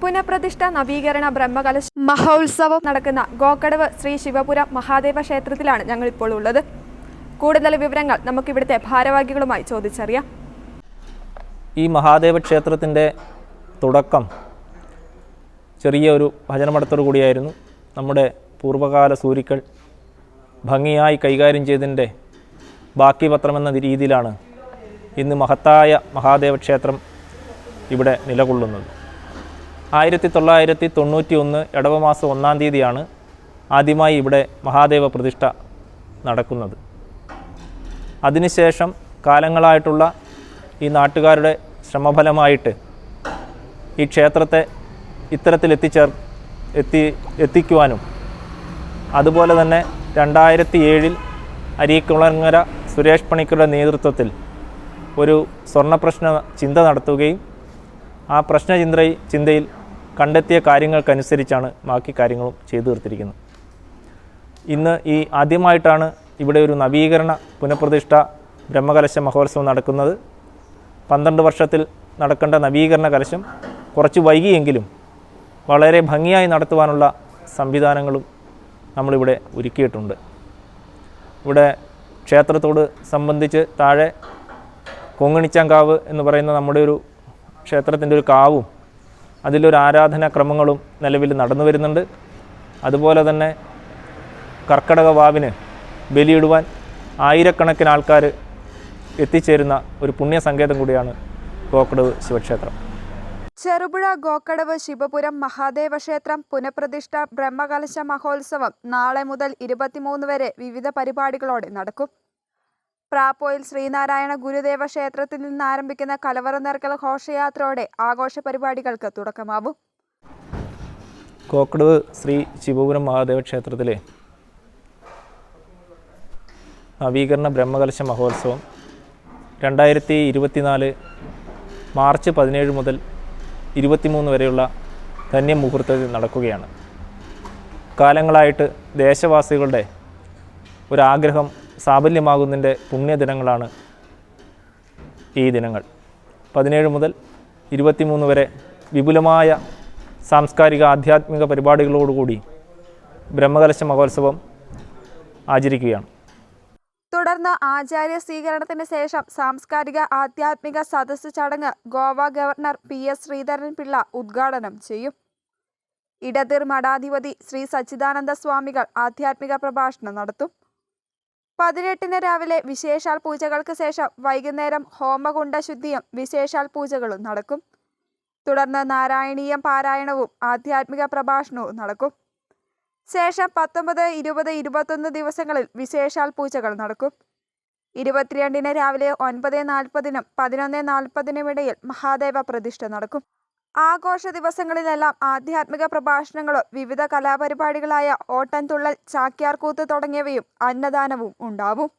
പുനഃപ്രതിഷ്ഠ നവീകരണ ബ്രഹ്മകലശ മഹോത്സവം നടക്കുന്ന ഗോക്കടവ് ശ്രീ ശിവപുരം മഹാദേവ ക്ഷേത്രത്തിലാണ് ഞങ്ങൾ ഇപ്പോൾ ഉള്ളത്. കൂടുതൽ വിവരങ്ങൾ നമുക്ക് ഇവിടുത്തെ ഭാരവാഹികളുമായി ചോദിച്ചറിയാം. ഈ മഹാദേവ ക്ഷേത്രത്തിന്റെ തുടക്കം ചെറിയ ഒരു ഭജനമടത്തോടു കൂടിയായിരുന്നു. നമ്മുടെ പൂർവകാല സൂരിക്കൾ ഭംഗിയായി കൈകാര്യം ചെയ്തതിന്റെ ബാക്കി പത്രമെന്ന രീതിയിലാണ് ഇന്ന് മഹത്തായ മഹാദേവ ക്ഷേത്രം ഇവിടെ നിലകൊള്ളുന്നത്. ആയിരത്തി തൊള്ളായിരത്തി തൊണ്ണൂറ്റി ഒന്ന് ഇടവമാസം ഒന്നാം തീയതിയാണ് ആദ്യമായി ഇവിടെ മഹാദേവ പ്രതിഷ്ഠ നടക്കുന്നത്. അതിനുശേഷം കാലങ്ങളായിട്ടുള്ള ഈ നാട്ടുകാരുടെ ശ്രമഫലമായിട്ട് ഈ ക്ഷേത്രത്തെ ഇത്തരത്തിൽ എത്തിച്ചേർ എത്തി എത്തിക്കുവാനും അതുപോലെ തന്നെ രണ്ടായിരത്തി ഏഴിൽ അരീക്കുളങ്ങര സുരേഷ് പണിക്കരുടെ നേതൃത്വത്തിൽ ഒരു സ്വർണപ്രശ്ന ചിന്ത നടത്തുകയും ആ പ്രശ്ന ചിന്ത ചിന്തയിൽ കണ്ടെത്തിയ കാര്യങ്ങൾക്കനുസരിച്ചാണ് ബാക്കി കാര്യങ്ങളും ചെയ്തു തീർത്തിരിക്കുന്നത്. ഇന്ന് ഈ ആദ്യമായിട്ടാണ് ഇവിടെ ഒരു നവീകരണ പുനഃപ്രതിഷ്ഠ ബ്രഹ്മകലശ മഹോത്സവം നടക്കുന്നത്. പന്ത്രണ്ട് വർഷത്തിൽ നടക്കേണ്ട നവീകരണ കലശം കുറച്ച് വൈകിയെങ്കിലും വളരെ ഭംഗിയായി നടത്തുവാനുള്ള സംവിധാനങ്ങളും നമ്മളിവിടെ ഒരുക്കിയിട്ടുണ്ട്. ഇവിടെ ക്ഷേത്രത്തോട് സംബന്ധിച്ച് താഴെ കൊങ്ങിണിച്ചാങ്കാവ് എന്ന് പറയുന്ന നമ്മുടെ ഒരു ക്ഷേത്രത്തിന്റെ ഒരു കാവും അതിലൊരു ആരാധനാക്രമങ്ങളും നിലവിൽ നടന്നു വരുന്നുണ്ട്. അതുപോലെ തന്നെ കർക്കടക വാവിന് ബലിയിടുവാൻ ആയിരക്കണക്കിന് ആൾക്കാർ എത്തിച്ചേരുന്ന ഒരു പുണ്യസങ്കേതം കൂടിയാണ് ഗോക്കടവ് ശിവക്ഷേത്രം. ചെറുപുഴ ഗോക്കടവ് ശിവപുരം മഹാദേവ ക്ഷേത്രം പുനഃപ്രതിഷ്ഠ ബ്രഹ്മകലശ മഹോത്സവം നാളെ മുതൽ ഇരുപത്തിമൂന്ന് വരെ വിവിധ പരിപാടികളോടെ നടക്കും. പ്രാപ്പോയിൽ ശ്രീനാരായണ ഗുരുദേവ ക്ഷേത്രത്തിൽ നിന്ന് ആരംഭിക്കുന്ന കലവറ നിറക്കൽ ഘോഷയാത്രയോടെ ആഘോഷ പരിപാടികൾക്ക് തുടക്കമാവും. കോക്കടവ് ശ്രീ ശിവപുരം മഹാദേവ ക്ഷേത്രത്തിലെ നവീകരണ ബ്രഹ്മകലശ മഹോത്സവം രണ്ടായിരത്തി ഇരുപത്തിനാല് മാർച്ച് പതിനേഴ് മുതൽ ഇരുപത്തിമൂന്ന് വരെയുള്ള ധന്യമുഹൂർത്തത്തിൽ നടക്കുകയാണ്. കാലങ്ങളായിട്ട് ദേശവാസികളുടെ ഒരാഗ്രഹം സാഫല്യമാകുന്നതിന്റെ പുണ്യദിനങ്ങളാണ് ഈ ദിനങ്ങൾ. പതിനേഴ് മുതൽ ഇരുപത്തിമൂന്ന് വരെ വിപുലമായ സാംസ്കാരിക ആധ്യാത്മിക പരിപാടികളോടുകൂടി ബ്രഹ്മകലശ മഹോത്സവം ആചരിക്കുകയാണ്. തുടർന്ന് ആചാര്യ സ്വീകരണത്തിന് ശേഷം സാംസ്കാരിക ആധ്യാത്മിക സദസ് ചടങ്ങ് Goa governor P S Sreedharan Pillai ഉദ്ഘാടനം ചെയ്യും. ഇടതിർ മഠാധിപതി ശ്രീ സച്ചിദാനന്ദ സ്വാമികൾ ആധ്യാത്മിക പ്രഭാഷണം നടത്തും. പതിനെട്ടിന് രാവിലെ വിശേഷാൽ പൂജകൾക്ക് ശേഷം വൈകുന്നേരം ഹോമകുണ്ട ശുദ്ധിയും വിശേഷാൽ പൂജകളും നടക്കും. തുടർന്ന് നാരായണീയം പാരായണവും ആധ്യാത്മിക പ്രഭാഷണവും നടക്കും. ശേഷം പത്തൊമ്പത് ഇരുപത് ഇരുപത്തൊന്ന് ദിവസങ്ങളിൽ വിശേഷാൽ പൂജകൾ നടക്കും. ഇരുപത്തിരണ്ടിന് രാവിലെ ഒൻപത് നാൽപ്പതിനും പതിനൊന്ന് നാൽപ്പതിനും ഇടയിൽ മഹാദേവ പ്രതിഷ്ഠ നടക്കും. ആഘോഷ ദിവസങ്ങളിലെല്ലാം ആധ്യാത്മിക പ്രഭാഷണങ്ങളും വിവിധ കലാപരിപാടികളായ ഓട്ടൻതുള്ളൽ ചാക്യാർകൂത്ത് തുടങ്ങിയവയും അന്നദാനവും ഉണ്ടാവും.